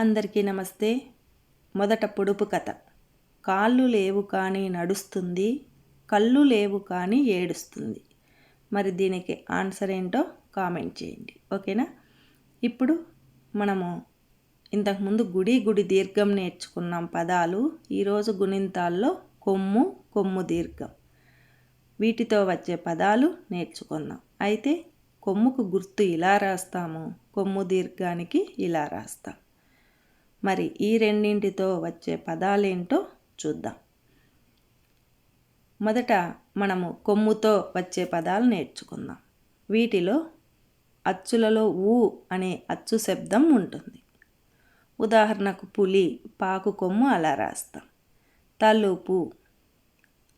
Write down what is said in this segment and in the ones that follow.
అందరికీ నమస్తే. మొదట పొడుపు కథ. కాళ్ళు లేవు కానీ నడుస్తుంది కళ్ళు లేవు కానీ ఏడుస్తుంది. మరి దీనికి ఆన్సర్ ఏంటో కామెంట్ చేయండి. ఓకేనా? ఇప్పుడు మనము ఇంతకుముందు గుడి గుడి దీర్ఘం నేర్చుకున్నాం పదాలు. ఈరోజు గుణింతాల్లో కొమ్ము కొమ్ము దీర్ఘం. వీటితో వచ్చే పదాలు నేర్చుకుందాం అయితే కొమ్ముకు గుర్తు ఇలా రాస్తాము కొమ్ము దీర్ఘానికి ఇలా రాస్తాం. మరి ఈ రెండింటితో వచ్చే పదాలేంటో చూద్దాం. మొదట మనము కొమ్ముతో వచ్చే పదాలు నేర్చుకుందాం. వీటిలో అచ్చులలో ఊ అనే అచ్చు శబ్దం ఉంటుంది. ఉదాహరణకు పులి పాకు కొమ్ము అలా రాస్తాం. తలుపు.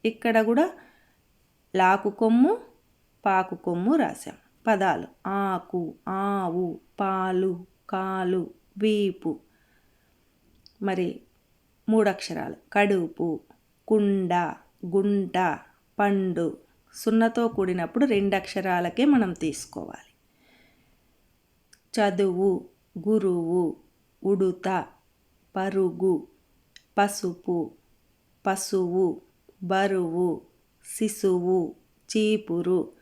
ఇక్కడ కూడా లాకు కొమ్ము పాకు కొమ్ము రాసాం పదాలు ఆకు ఆవు పాలు కాలు వీపు. మరి మూడక్షరాలు. కడుపు కుండ గుంట పండు సున్నతో కూడినప్పుడు రెండు అక్షరాలకే మనం తీసుకోవాలి. చదువు గురువు ఉడుత పరుగు పసుపు పశువు బరువు శిశువు చీపురు.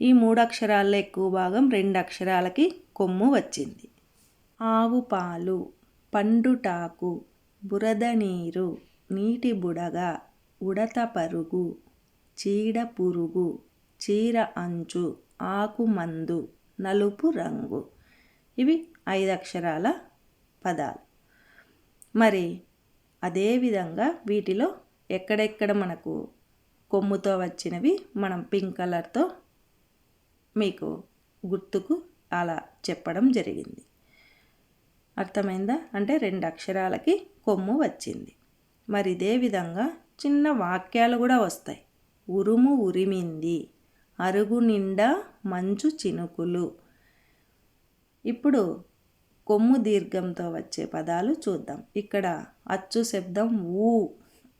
ఈ మూడు అక్షరాల్లో ఎక్కువ భాగం రెండు అక్షరాలకి కొమ్ము వచ్చింది. ఆవు పాలు. పండుటాకు బురద నీరు నీటి బుడగ ఉడత పరుగు చీడ పురుగు చీర అంచు ఆకుమందు నలుపు రంగు. ఇవి ఐదు అక్షరాల పదాలు. మరి అదేవిధంగా వీటిలో ఎక్కడెక్కడ మనకు కొమ్ముతో వచ్చినవి మనం పింక్ కలర్తో మీకు గుర్తుకు అలా చెప్పడం జరిగింది. అర్థమైందా? అంటే రెండు అక్షరాలకి కొమ్ము వచ్చింది. మరి ఇదే విధంగా చిన్న వాక్యాలు కూడా వస్తాయి. ఉరుము ఉరిమింది అరుగు నిండా మంచు చినుకులు. ఇప్పుడు కొమ్ము దీర్ఘంతో వచ్చే పదాలు చూద్దాం. ఇక్కడ అచ్చు శబ్దం ఊ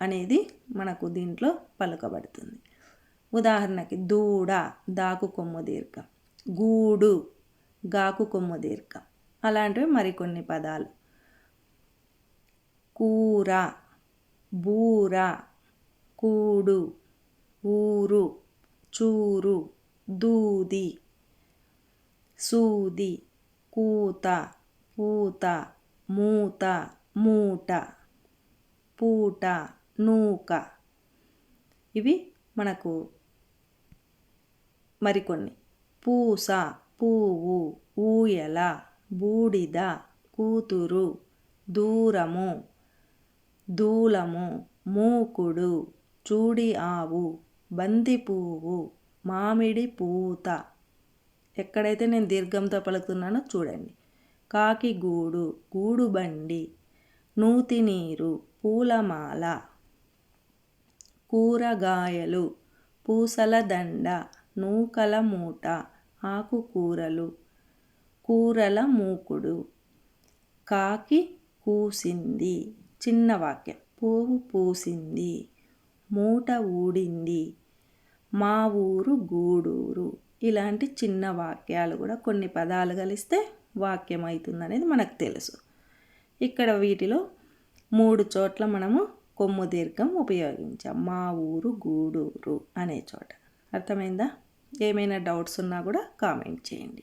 అనేది మనకు దీంట్లో పలుకబడుతుంది. ఉదాహరణకి దూడ దాకు కొమ్ము దీర్ఘం. గూడు గాకు కొమ్ము దీర్ఘం. అలాంటివి మరికొన్ని పదాలు. కూర బూర కూడు ఊరు చూరు దూది సూది కూత పూత మూత మూట పూట నూక. ఇవి మనకు మరికొన్ని. పూస పువ్వు ఊయల బూడిద కూతురు దూరము దూలము మూకుడు చూడి ఆవు బంతిపువ్వు మామిడి పూత. ఎక్కడైతే నేను దీర్ఘంతో పలుకుతున్నానో చూడండి. కాకి గూడు గూడు బండి నూతి నీరు పూలమాల కూరగాయలు పూసల దండ నూకల మూట ఆకుకూరలు కూరల మూకుడు. కాకి కూసింది. చిన్న వాక్యం. పువ్వు పూసింది. మూట ఊడింది. మా ఊరు గూడూరు. ఇలాంటి చిన్న వాక్యాలు కూడా కొన్ని పదాలు కలిస్తే వాక్యం అవుతుంది అనేది మనకు తెలుసు. ఇక్కడ వీటిలో మూడు చోట్ల మనము కొమ్ము దీర్ఘం ఉపయోగించాం. మా ఊరు గూడూరు అనే చోట. అర్థమైందా? ఏమైనా డౌట్స్ ఉన్నా కూడా కామెంట్ చేయండి.